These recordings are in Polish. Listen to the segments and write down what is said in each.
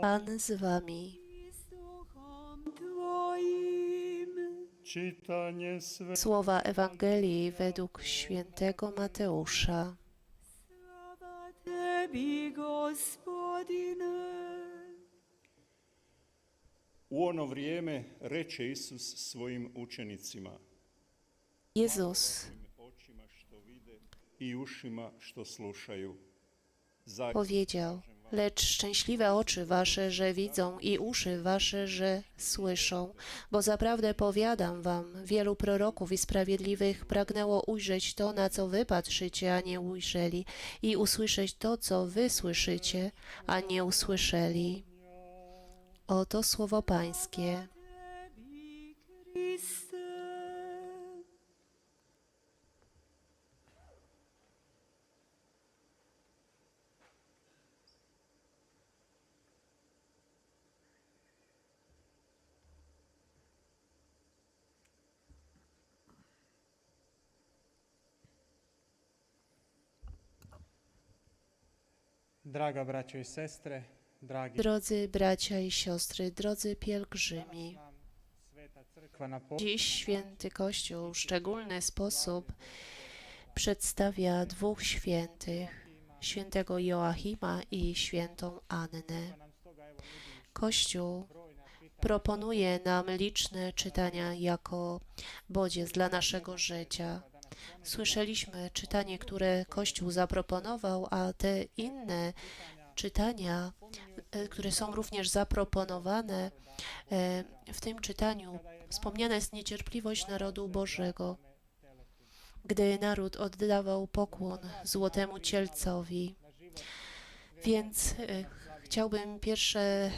Pan z wami. Słowa Ewangelii według świętego Mateusza. U ono vrijeme reče Isus svojim učenicima, Jezus i ušima što slušaju. Powiedział, lecz szczęśliwe oczy wasze, że widzą i uszy wasze, że słyszą, bo zaprawdę powiadam wam, wielu proroków i sprawiedliwych pragnęło ujrzeć to, na co wy patrzycie, a nie ujrzeli, i usłyszeć to, co wy słyszycie, a nie usłyszeli. Oto słowo Pańskie. Draga i sestre, dragi Drodzy bracia i siostry, drodzy pielgrzymi. Dziś święty Kościół w szczególny sposób przedstawia dwóch świętych, świętego Joachima i świętą Annę. Kościół proponuje nam liczne czytania jako bodziec dla naszego życia. Słyszeliśmy czytanie, które Kościół zaproponował, a te inne czytania, e, które są również zaproponowane, e, w tym czytaniu wspomniana jest niecierpliwość narodu Bożego, gdy naród oddawał pokłon złotemu cielcowi. Więc e, chciałbym pierwsze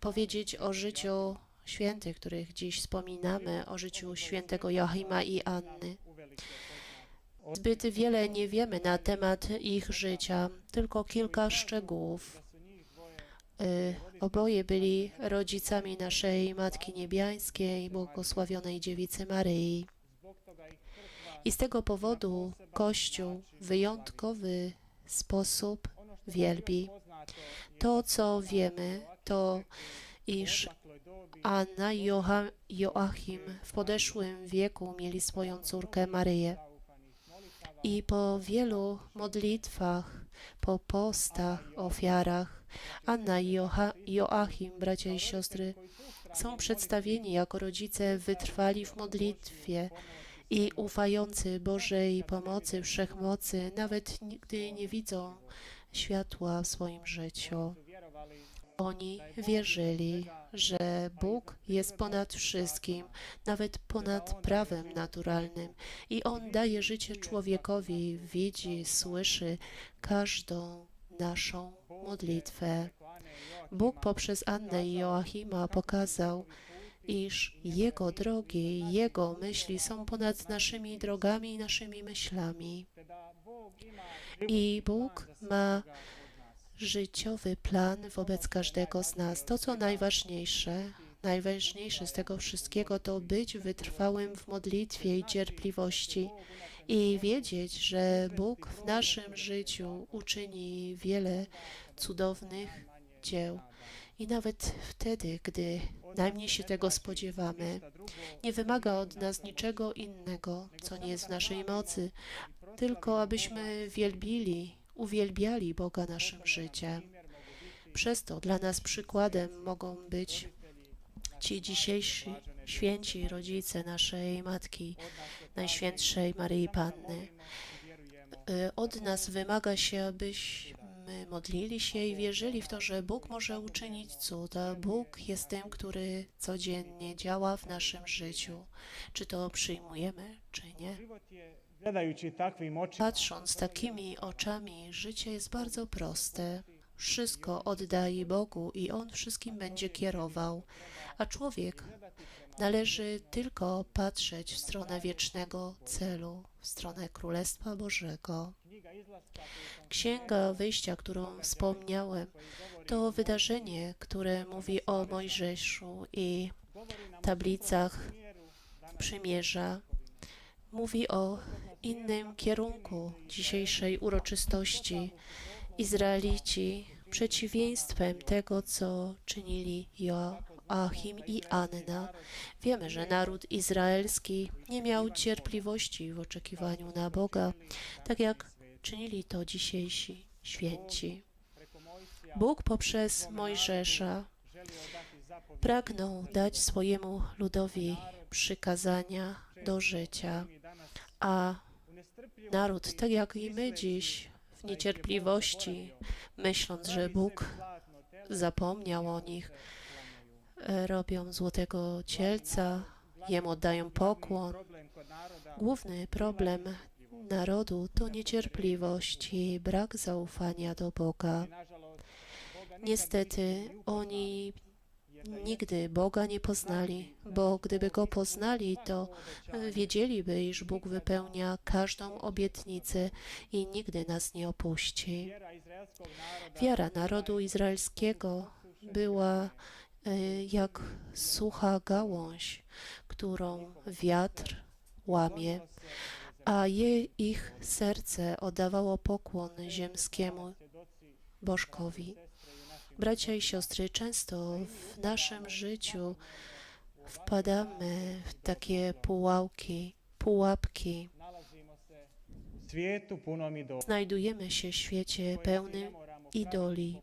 powiedzieć o życiu świętych, których dziś wspominamy, o życiu świętego Joachima i Anny. Zbyt wiele nie wiemy na temat ich życia, tylko kilka szczegółów. Y, Oboje byli rodzicami naszej Matki Niebiańskiej, błogosławionej Dziewicy Maryi. I z tego powodu Kościół w wyjątkowy sposób wielbi. To, co wiemy, to iż Anna i Joachim w podeszłym wieku mieli swoją córkę Maryję. I po wielu modlitwach, po postach, ofiarach, Anna i Joachim, bracia i siostry, są przedstawieni jako rodzice wytrwali w modlitwie i ufający Bożej pomocy, wszechmocy, nawet gdy nie widzą światła w swoim życiu. Oni wierzyli, że Bóg jest ponad wszystkim, nawet ponad prawem naturalnym i On daje życie człowiekowi, widzi, słyszy każdą naszą modlitwę. Bóg poprzez Annę i Joachima pokazał, iż Jego drogi, Jego myśli są ponad naszymi drogami i naszymi myślami. I Bóg ma życiowy plan wobec każdego z nas. To, co najważniejsze, najważniejsze z tego wszystkiego, to być wytrwałym w modlitwie i cierpliwości i wiedzieć, że Bóg w naszym życiu uczyni wiele cudownych dzieł. I nawet wtedy, gdy najmniej się tego spodziewamy, nie wymaga od nas niczego innego, co nie jest w naszej mocy, tylko abyśmy wielbili, uwielbiali Boga naszym życiem. Przez to dla nas przykładem mogą być ci dzisiejsi święci rodzice naszej Matki Najświętszej Maryi Panny. Y, Od nas wymaga się, abyśmy modlili się i wierzyli w to, że Bóg może uczynić cud, a Bóg jest tym, który codziennie działa w naszym życiu. Czy to przyjmujemy, czy nie? Očima, Patrząc takimi oczami, życie jest bardzo proste. Wszystko oddaj Bogu i On wszystkim będzie kierował, a człowiek należy tylko patrzeć w stronę wiecznego celu, w stronę Królestwa Bożego. Księga Wyjścia, którą wspomniałem, to wydarzenie, które mówi o Mojżeszu i tablicach przymierza. Mówi o innym kierunku dzisiejszej uroczystości. Izraelici przeciwieństwem tego, co czynili Joachim i Anna. Wiemy, że naród izraelski nie miał cierpliwości w oczekiwaniu na Boga, tak jak czynili to dzisiejsi święci. Bóg poprzez Mojżesza pragnął dać swojemu ludowi przykazania do życia, a naród, tak jak i my dziś, w niecierpliwości, myśląc, że Bóg zapomniał o nich, robią złotego cielca, jemu oddają pokłon. Główny problem narodu to niecierpliwość i brak zaufania do Boga. Niestety oni nigdy Boga nie poznali, bo gdyby Go poznali, to wiedzieliby, iż Bóg wypełnia każdą obietnicę i nigdy nas nie opuści. Wiara narodu izraelskiego była e, jak sucha gałąź, którą wiatr łamie, a je, ich serce oddawało pokłon ziemskiemu bożkowi. Bracia i siostry, często w naszym życiu wpadamy w takie pułałki, pułapki. Znajdujemy się w świecie pełnym idoli.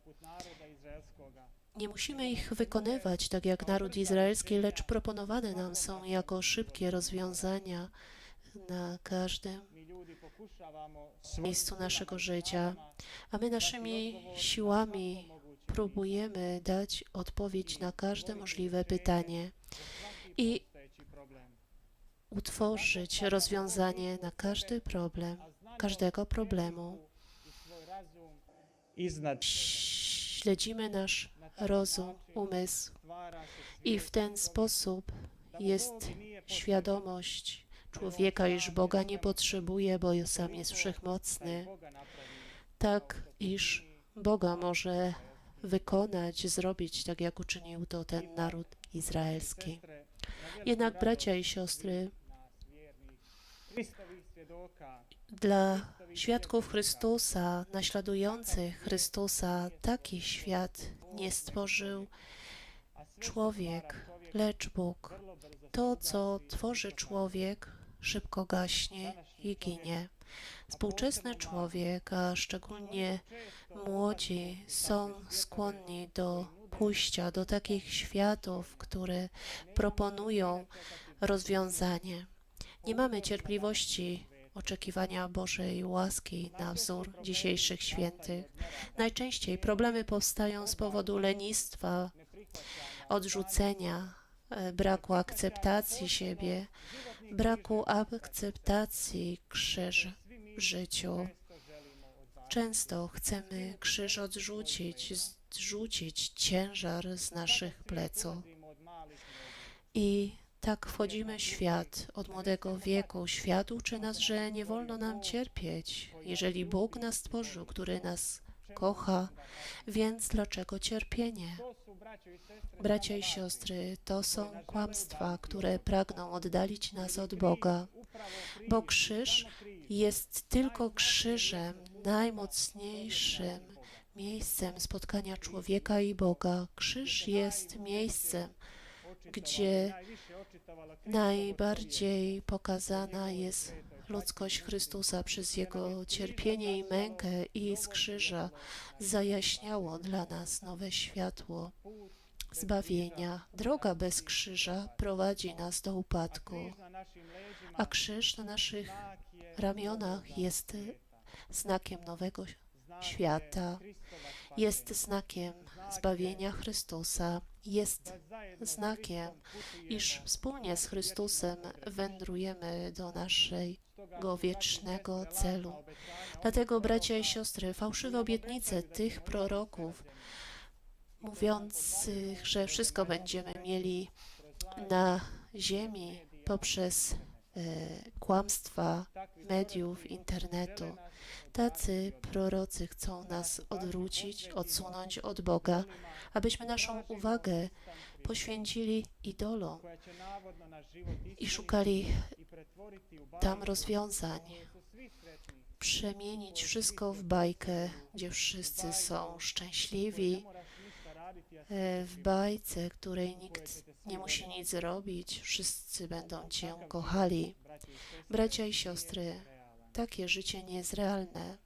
Nie musimy ich wykonywać tak jak naród izraelski, lecz proponowane nam są jako szybkie rozwiązania na każdym miejscu naszego życia, a my naszymi siłami próbujemy dać odpowiedź na każde możliwe pytanie i utworzyć rozwiązanie na każdy problem, każdego problemu. Śledzimy nasz rozum, umysł i w ten sposób jest świadomość człowieka, iż Boga nie potrzebuje, bo sam jest wszechmocny, tak iż Boga może wykonać, zrobić tak, jak uczynił to ten naród izraelski. Jednak, bracia i siostry, dla świadków Chrystusa, naśladujących Chrystusa, taki świat nie stworzył człowiek, lecz Bóg. To, co tworzy człowiek, szybko gaśnie i ginie. Współczesny człowiek, a szczególnie młodzi, są skłonni do pójścia do takich światów, które proponują rozwiązanie. Nie mamy cierpliwości oczekiwania Bożej łaski na wzór dzisiejszych świętych. Najczęściej problemy powstają z powodu lenistwa, odrzucenia, e, braku akceptacji siebie, braku akceptacji krzyż w życiu. Często chcemy krzyż odrzucić, zrzucić ciężar z naszych pleców. I tak wchodzimy w świat od młodego wieku. Świat uczy nas, że nie wolno nam cierpieć. Jeżeli Bóg nas stworzył, który nas kocha, więc dlaczego cierpienie? Bracia i siostry, to są kłamstwa, które pragną oddalić nas od Boga, bo krzyż jest tylko krzyżem, najmocniejszym miejscem spotkania człowieka i Boga. Krzyż jest miejscem, gdzie najbardziej pokazana jest ludzkość Chrystusa przez Jego cierpienie i mękę i z krzyża zajaśniało dla nas nowe światło zbawienia. Droga bez krzyża prowadzi nas do upadku, a krzyż na naszych ramionach jest znakiem nowego świata, jest znakiem zbawienia Chrystusa, jest znakiem, iż wspólnie z Chrystusem wędrujemy do naszego wiecznego celu. Dlatego, bracia i siostry, fałszywe obietnice tych proroków, mówiących, że wszystko będziemy mieli na ziemi poprzez kłamstwa mediów, internetu. Tacy prorocy chcą nas odwrócić, odsunąć od Boga, abyśmy naszą uwagę poświęcili idolom i szukali tam rozwiązań. przemienić wszystko w bajkę, gdzie wszyscy są szczęśliwi, e, w bajce, której nikt nie musi nic zrobić, wszyscy będą Cię kochali. Bracia i siostry, takie życie nie jest realne.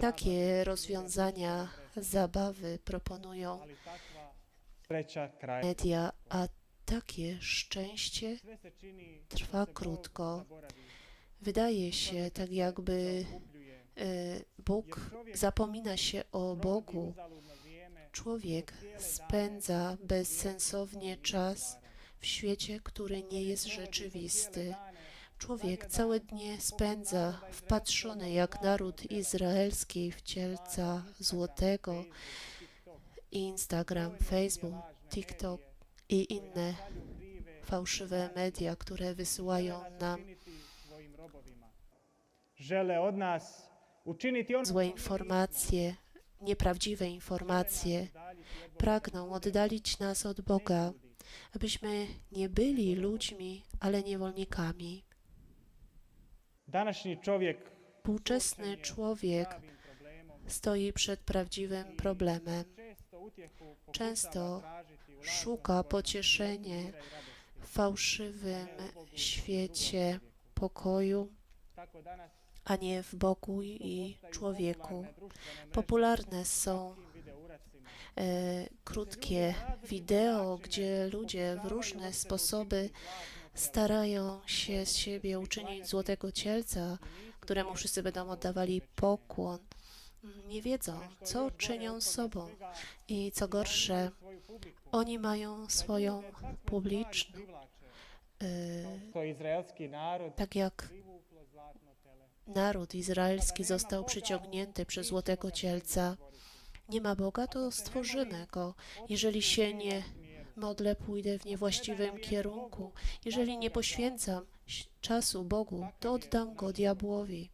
Takie rozwiązania, zabawy proponują media, a takie szczęście trwa krótko. Wydaje się tak, jakby e, Bóg zapomina się o Bogu. Człowiek spędza bezsensownie czas w świecie, który nie jest rzeczywisty. Człowiek całe dnie spędza wpatrzony jak naród izraelski w cielca złotego, Instagram, Facebook, TikTok i inne fałszywe media, które wysyłają nam Žele od nas złe informacje, nieprawdziwe informacje, pragną oddalić nas od Boga, abyśmy nie byli ludźmi, ale niewolnikami. Współczesny człowiek stoi przed prawdziwym problemem. Często Szuka pocieszenie w fałszywym świecie pokoju, a nie w Bogu i człowieku. popularne są e, krótkie wideo, gdzie ludzie w różne sposoby starają się z siebie uczynić złotego cielca, któremu wszyscy będą oddawali pokłon. Nie wiedzą, co czynią z sobą i co gorsze, oni mają swoją publiczną, e, tak jak. Naród izraelski został przyciągnięty przez złotego cielca. Nie ma Boga, to stworzymy go. Jeżeli się nie modlę, pójdę w niewłaściwym kierunku. Jeżeli nie poświęcam czasu Bogu, to oddam go diabłowi.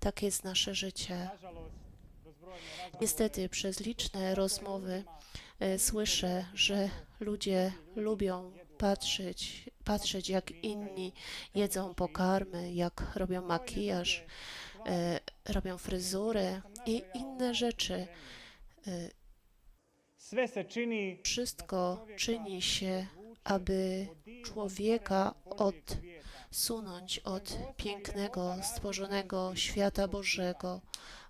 Tak jest nasze życie. Niestety, przez liczne rozmowy e, słyszę, że ludzie lubią patrzeć, patrzeć jak inni jedzą pokarmy, jak robią makijaż, e, robią fryzurę i inne rzeczy. E, Wszystko czyni się, aby człowieka odsunąć od pięknego, stworzonego świata Bożego,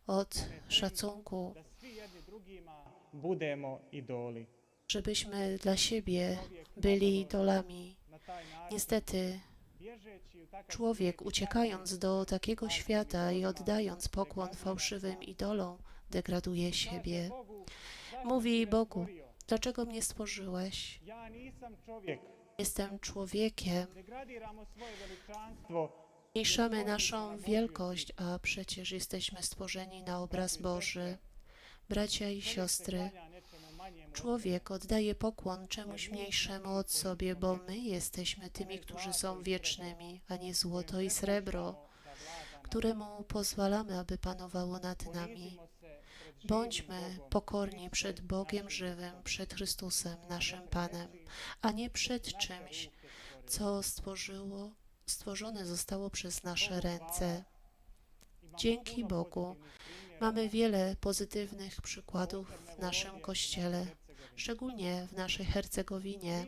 od szacunku, żebyśmy dla siebie byli idolami. Niestety, człowiek uciekając do takiego świata i oddając pokłon fałszywym idolom, degraduje siebie. Mówi Bogu, dlaczego mnie stworzyłeś? Jestem człowiekiem. Zmniejszamy naszą wielkość, a przecież jesteśmy stworzeni na obraz Boży. Bracia i siostry. Człowiek oddaje pokłon czemuś mniejszemu od sobie, bo my jesteśmy tymi, którzy są wiecznymi, a nie złoto i srebro, któremu pozwalamy, aby panowało nad nami. Bądźmy pokorni przed Bogiem żywym, przed Chrystusem, naszym Panem, a nie przed czymś, co stworzyło, stworzone zostało przez nasze ręce. Dzięki Bogu mamy wiele pozytywnych przykładów w naszym Kościele, szczególnie w naszej Hercegowinie.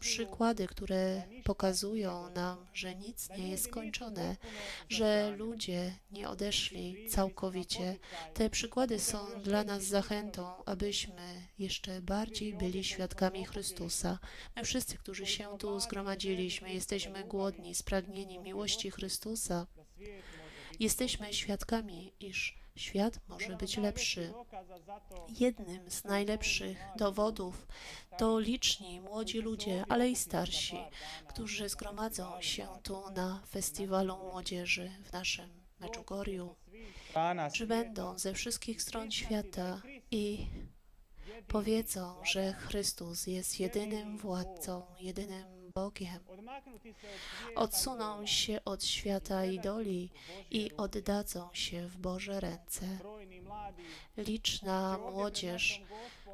Przykłady, które pokazują nam, że nic nie jest skończone, że ludzie nie odeszli całkowicie. Te przykłady są dla nas zachętą, abyśmy jeszcze bardziej byli świadkami Chrystusa. My wszyscy, którzy się tu zgromadziliśmy, jesteśmy głodni, spragnieni miłości Chrystusa. Jesteśmy świadkami, iż świat może być lepszy. Jednym z najlepszych dowodów to liczni młodzi ludzie, ale i starsi, którzy zgromadzą się tu na festiwalu młodzieży w naszym Meczugorju. Przybędą ze wszystkich stron świata i powiedzą, że Chrystus jest jedynym władcą, jedynym Bogiem. Odsuną się od świata idoli i oddadzą się w Boże ręce. Liczna młodzież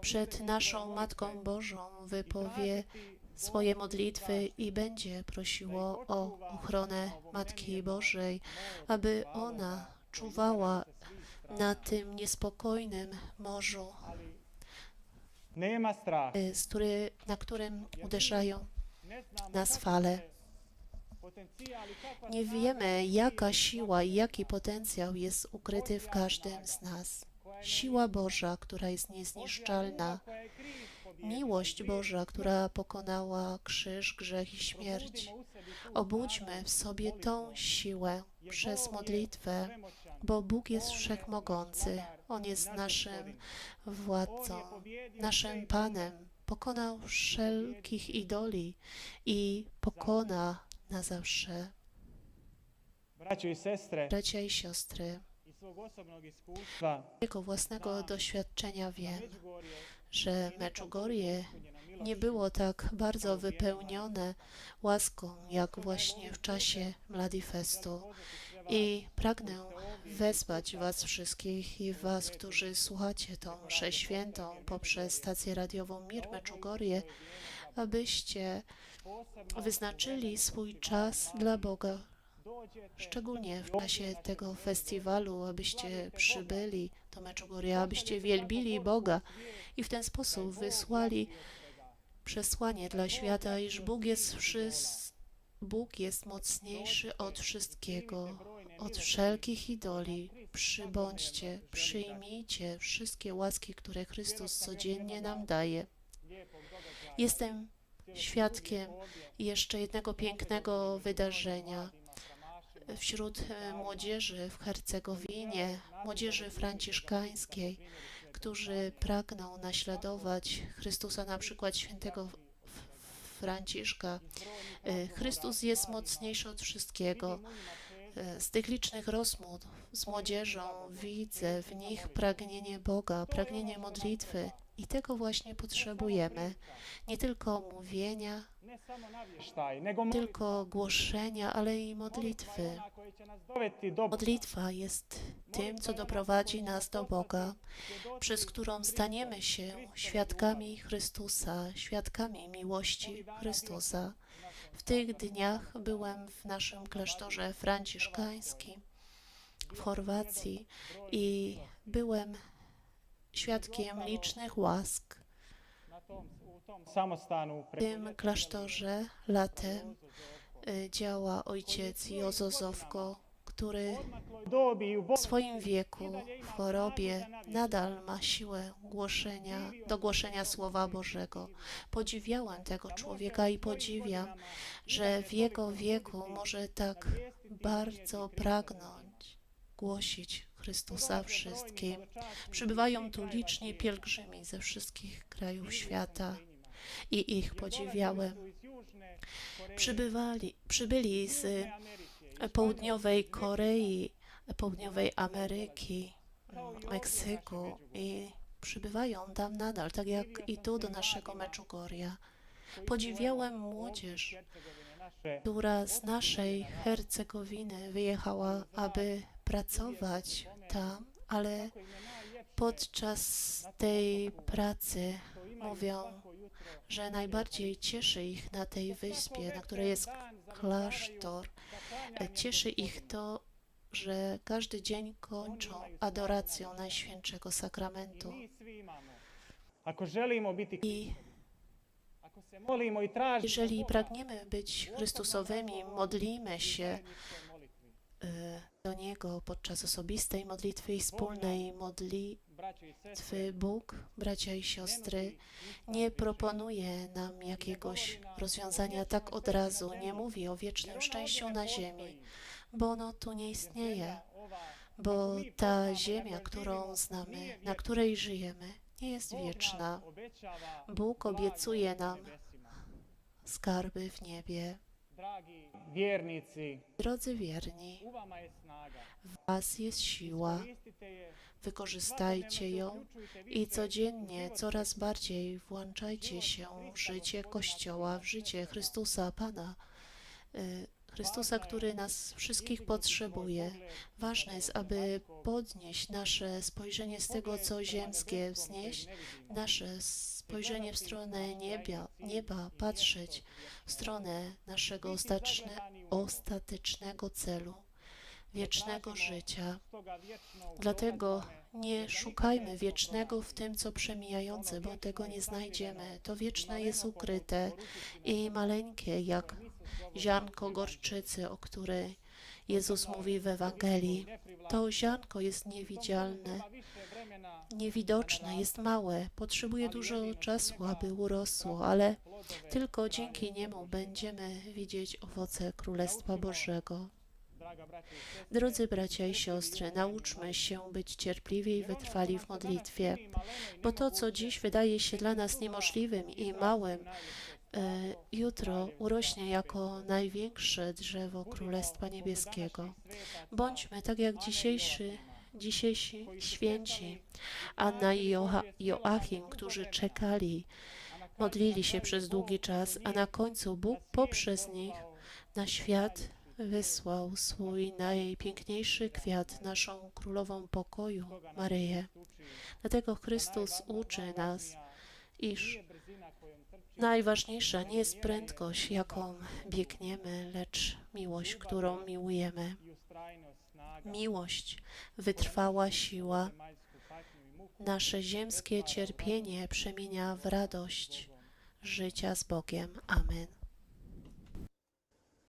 przed naszą Matką Bożą wypowie swoje modlitwy i będzie prosiło o ochronę Matki Bożej, aby ona czuwała na tym niespokojnym morzu, z który, na którym uderzają nas fale. Nie wiemy, jaka siła i jaki potencjał jest ukryty w każdym z nas. Siła Boża, która jest niezniszczalna, miłość Boża, która pokonała krzyż, grzech i śmierć. Obudźmy w sobie tą siłę przez modlitwę, bo Bóg jest wszechmogący. On jest naszym władcą, naszym Panem. Pokonał wszelkich idoli i pokona na zawsze. Bracia i siostry, jego własnego doświadczenia wiem, że milošću, nie było tak bardzo wypełnione łaską, jak właśnie w czasie Mladifestu. I pragnę wezwać Was wszystkich i Was, którzy słuchacie tą mszę świętą poprzez stację radiową Mir Meczugorje, abyście wyznaczyli swój czas dla Boga, szczególnie w czasie tego festiwalu, abyście przybyli do Meczugorja, abyście wielbili Boga i w ten sposób wysłali przesłanie dla świata, iż Bóg jest wszys- Bóg jest mocniejszy od wszystkiego, od wszelkich idoli. Przybądźcie, przyjmijcie wszystkie łaski, które Chrystus codziennie nam daje. Jestem świadkiem jeszcze jednego pięknego wydarzenia wśród e, młodzieży w Hercegowinie, młodzieży franciszkańskiej, którzy pragną naśladować Chrystusa, na przykład świętego Franciszka. E, Chrystus jest mocniejszy od wszystkiego. E, Z tych licznych rozmów z młodzieżą widzę w nich pragnienie Boga, pragnienie modlitwy i tego właśnie potrzebujemy. Nie tylko mówienia, tylko głoszenia, ale i modlitwy. Modlitwa jest tym, co doprowadzi nas do Boga, przez którą staniemy się świadkami Chrystusa, świadkami miłości Chrystusa. W tych dniach byłem w naszym klasztorze franciszkańskim w Chorwacji i byłem świadkiem licznych łask. W tym klasztorze latem y, działa ojciec Jozo Zowko, który w swoim wieku, w chorobie, nadal ma siłę głoszenia, do głoszenia Słowa Bożego. Podziwiałem tego człowieka i podziwiam, że w jego wieku może tak bardzo pragnąć głosić Chrystusa wszystkim. Przybywają tu liczni pielgrzymi ze wszystkich krajów świata i ich podziwiałem. Przybywali, przybyli z południowej Korei, południowej Ameryki, Meksyku i przybywają tam nadal, tak jak i tu do naszego Meczugoria. Podziwiałem młodzież, która z naszej Hercegowiny wyjechała, aby pracować tam, ale podczas tej pracy mówią, że najbardziej cieszy ich na tej wyspie, na której jest klasztor, cieszy ich to, że każdy dzień kończą adoracją Najświętszego Sakramentu. I jeżeli pragniemy być Chrystusowymi, modlimy się e, do Niego podczas osobistej modlitwy i wspólnej modlitwy. Sestre, Bóg, bracia i siostry, nie proponuje nam jakiegoś rozwiązania tak od razu, nie mówi o wiecznym szczęściu na ziemi, bo ono tu nie istnieje, bo ta ziemia, którą znamy, na której żyjemy, nie jest wieczna. Bóg obiecuje nam skarby w niebie. Drodzy wierni, w Was jest siła, wykorzystajcie ją i codziennie coraz bardziej włączajcie się w życie Kościoła, w życie Chrystusa Pana, y, Chrystusa, który nas wszystkich potrzebuje. Ważne jest, aby podnieść nasze spojrzenie z tego, co ziemskie, wznieść nasze spojrzenie w stronę nieba, nieba patrzeć w stronę naszego ostateczne, ostatecznego celu, wiecznego życia. Dlatego nie szukajmy wiecznego w tym, co przemijające, bo tego nie znajdziemy. To wieczne jest ukryte i maleńkie, jak ziarnko gorczycy, o której Jezus mówi w Ewangelii. To ziarnko jest niewidzialne, niewidoczne, jest małe, potrzebuje dużo czasu, aby urosło, ale tylko dzięki niemu będziemy widzieć owoce Królestwa Bożego. Drodzy bracia i siostry, nauczmy się być cierpliwi i wytrwali w modlitwie, bo to, co dziś wydaje się dla nas niemożliwym i małym, jutro urośnie jako największe drzewo Królestwa Niebieskiego. Bądźmy tak jak dzisiejszy, dzisiejsi święci, Anna i Joa- Joachim, którzy czekali, modlili się przez długi czas, a na końcu Bóg poprzez nich na świat wysłał swój najpiękniejszy kwiat, naszą królową pokoju, Maryję. Dlatego Chrystus uczy nas, iż najważniejsza nie jest prędkość, jaką biegniemy, lecz miłość, którą miłujemy. Miłość, wytrwała siła, nasze ziemskie cierpienie przemienia w radość życia z Bogiem. Amen.